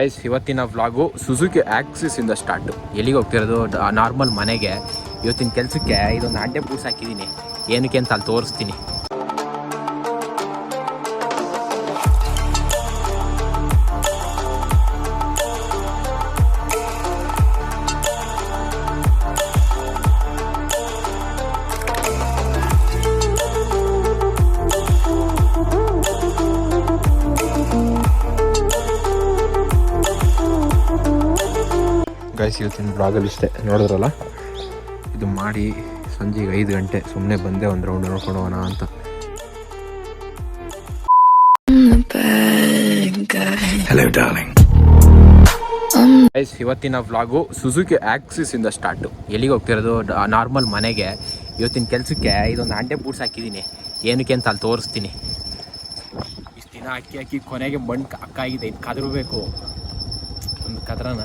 Guys ಇವತ್ತಿನ vlog Suzuki Access ಇಂದ start ಎಲ್ಲಿಗೆ ಹೋಗ್ತಿರೋದು? ನಾರ್ಮಲ್ ಮನೆಗೆ. ಇವತ್ತಿನ ಕೆಲಸಕ್ಕೆ ಇದೊಂದು ಅಡ್ಡೆ ಬೂಟ್ಸ್ ಹಾಕಿದ್ದೀನಿ. ಏನಕ್ಕೆ ಅಂತ ಅಲ್ಲಿ ತೋರಿಸ್ತೀನಿ. ಗೈಸ್ ಇವತ್ತಿನ ಬ್ಲಾಗಲ್ಲಿ ಇಷ್ಟೇ ನೋಡಿದ್ರಲ್ಲ? ಇದು ಮಾಡಿ ಸಂಜೆಗೆ ಐದು ಗಂಟೆ ಸುಮ್ಮನೆ ಬಂದೆ ಒಂದು ರೌಂಡ್ ನೋಡ್ಕೊಂಡು ಹೋಗೋಣ ಅಂತ ಇವತ್ತಿನ ವ್ಲಾಗು ಸುಜುಕಿ ಆಕ್ಸಿಸ್ ಇಂದ ಸ್ಟಾರ್ಟ್ ಎಲ್ಲಿಗೆ ಹೋಗ್ತಿರೋದು? ನಾರ್ಮಲ್ ಮನೆಗೆ. ಇವತ್ತಿನ ಕೆಲಸಕ್ಕೆ ಇದೊಂದು ಅಡ್ಡೆ ಬೂಟ್ಸ್ ಹಾಕಿದ್ದೀನಿ ಏನಕ್ಕೆ ಅಂತ ಅಲ್ಲಿ ತೋರಿಸ್ತೀನಿ. ಇಷ್ಟು ದಿನ ಅಕ್ಕಿ ಹಾಕಿ ಕೊನೆಗೆ ಮಣ್ಣು ಅಕ್ಕಾಗಿದೆ ಇದು ಕದರಬೇಕು. ಒಂದು ಕದ್ರನ.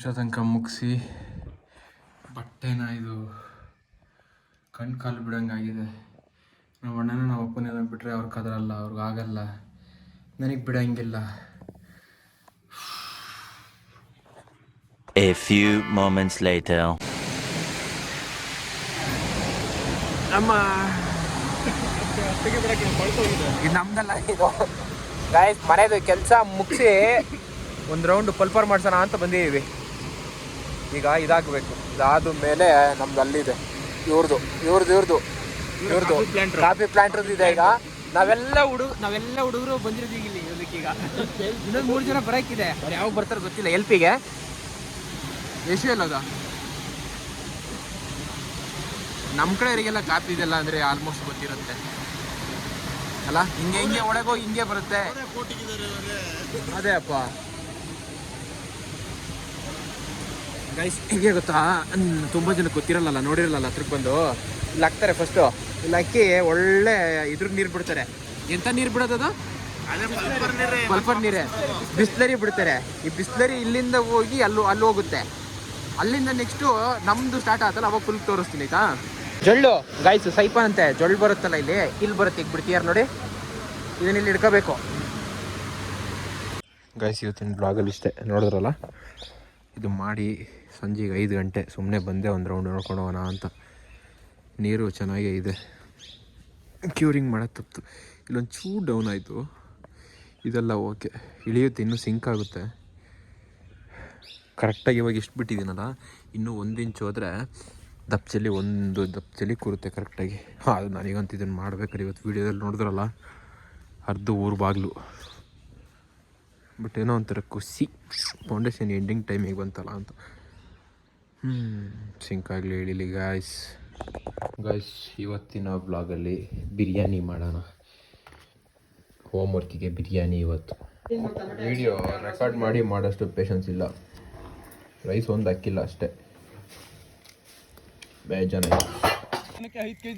ಇಷ್ಟೋ ತನಕ ಮುಗಿಸಿ ಬಟ್ಟೆನ ಇದು ಕಣ್ ಕಾಲು ಬಿಡಂಗಾಗಿದೆ. ನಮ್ಮ ಅಣ್ಣನ ನಮ್ಮ ಅಪ್ಪನೆಲ್ಲ ಬಿಟ್ಟರೆ ಅವ್ರಿಗೆ ಕದರಲ್ಲ ಅವ್ರಿಗೆ ಆಗಲ್ಲ. ನನಗೆ ಬಿಡಂಗಿಲ್ಲ. A few moments later. ನಮ್ಮ ಇದು ನಮ್ದಲ್ಲ ಇದು. ಗಾಯಸ್ ಮನೆದು ಕೆಲಸ ಮುಗಿಸಿ ಒಂದು ರೌಂಡ್ ಪಲ್ಪರ್ ಮಾಡ್ಸೋಣ ಅಂತ ಬಂದಿದ್ದೀವಿ ಈಗ ಇದಾಗಬೇಕು. ಇದಾದ ಮೇಲೆ ನಮ್ದು ಅಲ್ಲಿದೆ ಇವ್ರದ್ದು ಇವ್ರದ್ದು ಇವ್ರದ್ದು ಇವ್ರದ್ದು ಕಾಫಿ ಪ್ಲಾಂಟ್ರದ್ದು ಇದೆ ಈಗ. ನಾವೆಲ್ಲ ಹುಡುಗ ನಾವೆಲ್ಲ ಹುಡುಗರು ಬಂದಿರೋದೀಗ ಇಲ್ಲಿ ಇದಕ್ಕೀಗ ಇನ್ನೊಂದು ಮೂರು ಜನ ಬರೋಕ್ಕಿದೆ. ಅವ್ರು ಯಾವಾಗ ಬರ್ತಾರೆ ಗೊತ್ತಿಲ್ಲ. ಎಲ್ಪಿಗೆ ಎಷ್ಟು ಅಲ್ಲದ ನಮ್ಮ ಕಡೆಯವರಿಗೆಲ್ಲ ಕಾಫಿ ಇದೆಲ್ಲ ಅಂದರೆ ಆಲ್ಮೋಸ್ಟ್ ಗೊತ್ತಿರುತ್ತೆ. ಅಲ್ಲ ಹಿಂಗೆ ಹಿಂಗೆ ಒಳಗೋಗಿ ಹಿಂಗೆ ಬರುತ್ತೆ. ಅದೇ ಅಪ್ಪ. ಗೈಸ್ ಹಿಂಗೆ ಗೊತ್ತಾ? ತುಂಬ ಜನ ಗೊತ್ತಿರಲ್ಲ ನೋಡಿರಲ್ಲ ಹತ್ರಕ್ಕೆ ಬಂದು. ಇಲ್ಲಿ ಹಾಕ್ತಾರೆ ಫಸ್ಟು ಇಲ್ಲಿ ಹಾಕಿ ಒಳ್ಳೆ ಇದ್ರ ನೀರು ಬಿಡ್ತಾರೆ. ಎಂತ ನೀರು ಬಿಡೋದದು ಪಲ್ಪರ್ ನೀರೇ. ಬಿಸ್ಲರಿ ಬಿಡ್ತಾರೆ. ಈ ಬಿಸ್ಲರಿ ಇಲ್ಲಿಂದ ಹೋಗಿ ಅಲ್ಲೂ ಅಲ್ಲಿ ಹೋಗುತ್ತೆ. ಅಲ್ಲಿಂದ ನೆಕ್ಸ್ಟು ನಮ್ದು ಸ್ಟಾರ್ಟ್ ಆತಲ್ಲ ಅವಾಗ ಫುಲ್ ತೋರಿಸ್ತೀನಿ ಆಯ್ತಾ? ಜೊಳ್ಳು. ಗಾಯ್ಸು ಸೈಪ ಅಂತೆ. ಜೊಳ್ಳು ಬರುತ್ತಲ್ಲ ಇಲ್ಲಿ? ಇಲ್ಲಿ ಬರುತ್ತೆ ಈಗ ಬಿಡ್ತೀಯಾರ ನೋಡಿ. ಇದನ್ನ ಇಲ್ಲಿ ಇಡ್ಕೋಬೇಕು. ಗಾಯ್ಸ್ ಇವತ್ತಿನ ಬ್ಲಾಗಲ್ಲಿ ಇಷ್ಟೇ. ನೋಡಿದ್ರಲ್ಲ? ಇದು ಮಾಡಿ ಸಂಜೆಗೆ ಐದು ಗಂಟೆ ಸುಮ್ಮನೆ ಬಂದೆ ಒಂದು ರೌಂಡ್ ನೋಡ್ಕೊಂಡು ಅಂತ. ನೀರು ಚೆನ್ನಾಗೇ ಇದೆ. ಕ್ಯೂರಿಂಗ್ ಮಾಡೋದು ತಪ್ಪಿತು ಇಲ್ಲೊಂದು ಚೂ ಡೌನ್ ಆಯಿತು. ಇದೆಲ್ಲ ಓಕೆ ಇಳಿಯುತ್ತೆ, ಇನ್ನೂ ಸಿಂಕ್ ಆಗುತ್ತೆ. ಕರೆಕ್ಟಾಗಿ ಇವಾಗ ಎಷ್ಟು ಬಿಟ್ಟಿದ್ದೀನಲ್ಲ, ಇನ್ನೂ ಒಂದು ಇಂಚು ಹೋದರೆ ದಪ್ಚಲಿ ಒಂದು ದಪ್ಚಲಿ ಕೂರುತ್ತೆ ಕರೆಕ್ಟಾಗಿ ಹಾಂ, ಅದು ನನಗಂತ ಇದನ್ನು ಮಾಡ್ಬೇಕಾದ್ರೆ ಇವತ್ತು ವೀಡಿಯೋದಲ್ಲಿ ನೋಡಿದ್ರಲ್ಲ ಅರ್ಧ ಊರು ಬಾಗಿಲು. ಬಟ್ ಏನೋ ಒಂಥರ ಖುಷಿ. ಫೌಂಡೇಶನ್ ಎಂಡಿಂಗ್ ಟೈಮಿಗೆ ಬಂತಲ್ಲ ಅಂತ. ಹ್ಞೂ ಸಿಂಕ್ ಆಗಲಿ ಹೇಳಿಲಿ ಗಾಯ್ಸ್ ಗಾಯ್ಸ್ ಇವತ್ತಿನ ಬ್ಲಾಗಲ್ಲಿ ಬಿರಿಯಾನಿ ಮಾಡೋಣ. ಹೋಮ್ ವರ್ಕಿಗೆ ಬಿರಿಯಾನಿ ಇವತ್ತು. ವಿಡಿಯೋ ರೆಕಾರ್ಡ್ ಮಾಡಿ ಮಾಡೋಷ್ಟು ಪೇಷನ್ಸ್ ಇಲ್ಲ. ರೈಸ್ ಒಂದು ಹಾಕಿಲ್ಲ ಅಷ್ಟೇ. ಬೇಜಾನ ಐದು ಕೆ